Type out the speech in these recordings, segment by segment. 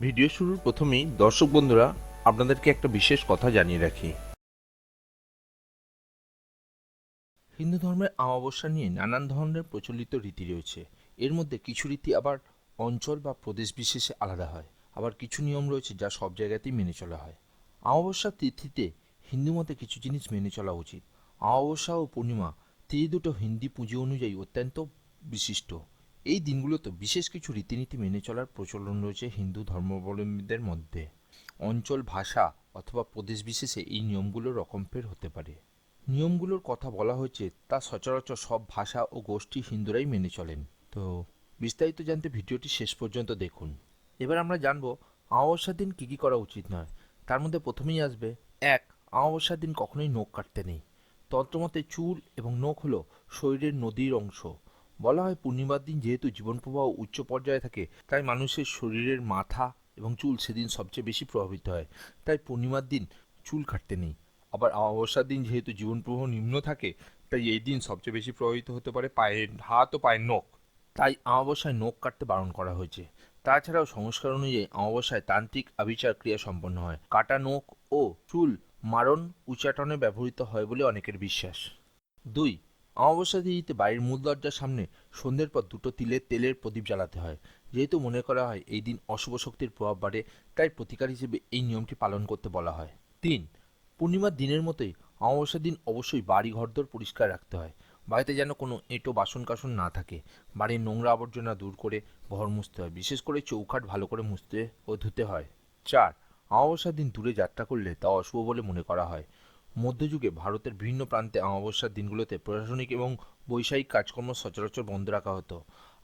Video শুরুর প্রথমেই দর্শক বন্ধুরা, আপনাদেরকে একটা বিশেষ কথা জানিয়ে রাখি। হিন্দু ধর্মের অমাবস্যা নিয়ে নানান ধরনের প্রচলিত রীতি রয়েছে। এর মধ্যে কিছু রীতি আবার অঞ্চল বা প্রদেশ বিশেষে আলাদা হয়। আবার কিছু নিয়ম রয়েছে যা সব জায়গাতেই মেনে চলা হয়। অমাবস্যা তিথিতে হিন্দু মতে কিছু জিনিস মেনে চলা উচিত। অমাবস্যা ও পূর্ণিমা, তিথি দুটো হিন্দি পুঁজি অনুযায়ী অত্যন্ত বিশিষ্ট। এই দিনগুলোতে বিশেষ কিছু রীতিনীতি মেনে চলার প্রচলন রয়েছে হিন্দু ধর্মাবলম্বীদের মধ্যে। অঞ্চল, ভাষা অথবা প্রদেশ বিশেষে এই নিয়মগুলো রকমফের হতে পারে। নিয়মগুলোর কথা বলা হয়েছে, তা সচরাচর সব ভাষা ও গোষ্ঠী হিন্দুরাই মেনে চলেন। তো বিস্তারিত জানতে ভিডিওটি শেষ পর্যন্ত দেখুন। এবার আমরা জানব, অমাবস্যার দিন কী কী করা উচিত নয়। তার মধ্যে প্রথমেই আসবে, এক, অমাবস্যার দিন কখনোই নখ কাটতে নেই। তন্ত্রমতে চুল এবং নখ হলো শরীরের নদীর অংশ। বলা হয় পূর্ণিমার দিন যেহেতু জীবন প্রবাহ উচ্চ পর্যায়ে থাকে, তাই মানুষের শরীরের মাথা এবং চুল সেদিন সবচেয়ে বেশি প্রভাবিত হয়। তাই পূর্ণিমার দিন চুল কাটতে নেই। আবার অমাবস্যার দিন যেহেতু জীবন প্রবাহ নিম্ন থাকে, তাই এই দিন সবচেয়ে বেশি প্রভাবিত হতে পারে পায়ের হাত ও পায়ের নখ। তাই অমাবস্যায় নখ কাটতে বারণ করা হয়েছে। তাছাড়াও সংস্কার অনুযায়ী অমাবস্যায় তান্ত্রিক আবিচার ক্রিয়া সম্পন্ন হয়। কাটা নখ ও চুল মারণ, উচ্চাটনে ব্যবহৃত হয় বলে অনেকের বিশ্বাস। দুই অমাবস্যা তিথিতে বাড়ির মূল দরজার সামনে সন্ধ্যের পর দুটো তিলের তেলের প্রদীপ জ্বালাতে হয়। যেহেতু মনে করা হয় এই দিন অশুভ শক্তির প্রভাব বাড়ে, তাই প্রতিকার হিসেবে এই নিয়মটি পালন করতে বলা হয়। তিন, পূর্ণিমার দিনের মতোই অমাবস্যার দিন অবশ্যই বাড়ি ঘরদোর পরিষ্কার রাখতে হয়। বাড়িতে যেন কোনো এঁটো বাসন কাসন না থাকে। বাড়ির নোংরা আবর্জনা দূর করে ঘর মুছতে হয়। বিশেষ করে চৌখাট ভালো করে মুছতে ও ধুতে হয়। চার, অমাবস্যার দিন দূরে যাত্রা করলে তা অশুভ বলে মনে করা হয়। মধ্যযুগে ভারতের বিভিন্ন প্রান্তে অমাবস্যার দিনগুলোতে প্রশাসনিক এবং বৈষয়িক কাজকর্ম সচরাচর বন্ধ রাখা হতো।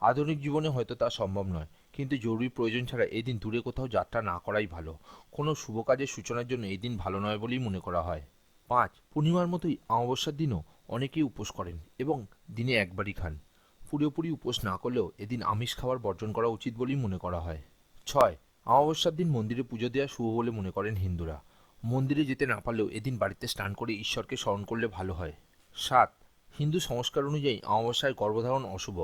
আধুনিক জীবনে হয়তো তা সম্ভব নয়, কিন্তু জরুরি প্রয়োজন ছাড়া এদিন দূরে কোথাও যাত্রা না করাই ভালো। কোনো শুভ কাজের সূচনার জন্য এই দিন ভালো নয় বলেই মনে করা হয়। পাঁচ, পূর্ণিমার মতোই অমাবস্যার দিনও অনেকেই উপোস করেন এবং দিনে একবারই খান। পুরোপুরি উপোস না করলেও এদিন আমিষ খাবার বর্জন করা উচিত বলেই মনে করা হয়। ছয়, অমাবস্যার দিন মন্দিরে পুজো দেওয়া শুভ বলে মনে করেন হিন্দুরা। মন্দিরে যেতে না পারলেও এদিন বাড়িতে স্নান করে ঈশ্বরকে স্মরণ করলে ভালো হয়। সাত, হিন্দু সংস্কার অনুযায়ী অমাবস্যায় গর্ভধারণ অশুভ।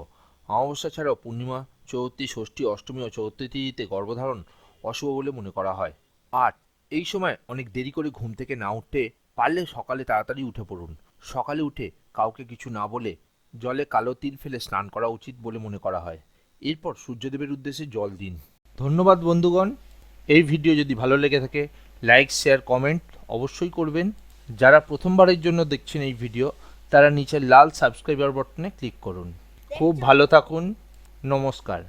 অমাবস্যা ছাড়াও পূর্ণিমা, চৌত্রি, ষষ্ঠী, অষ্টমী ও চৌত্রি তিথিতে গর্ভধারণ অশুভ বলে মনে করা হয়। আট, এই সময় অনেক দেরি করে ঘুম থেকে না উঠতে পারলে সকালে তাড়াতাড়ি উঠে পড়ুন। সকালে উঠে কাউকে কিছু না বলে জলে কালো তিল ফেলে স্নান করা উচিত বলে মনে করা হয়। এরপর সূর্যদেবের উদ্দেশ্যে জল দিন। ধন্যবাদ বন্ধুগণ। এই ভিডিও যদি ভালো লেগে থাকে লাইক শেয়ার কমেন্ট অবশ্যই করবেন। যারা প্রথমবারের জন্য দেখছেন এই ভিডিও তারা নিচে লাল সাবস্ক্রাইবার বটনে ক্লিক করুন। খুব ভালো থাকুন। নমস্কার।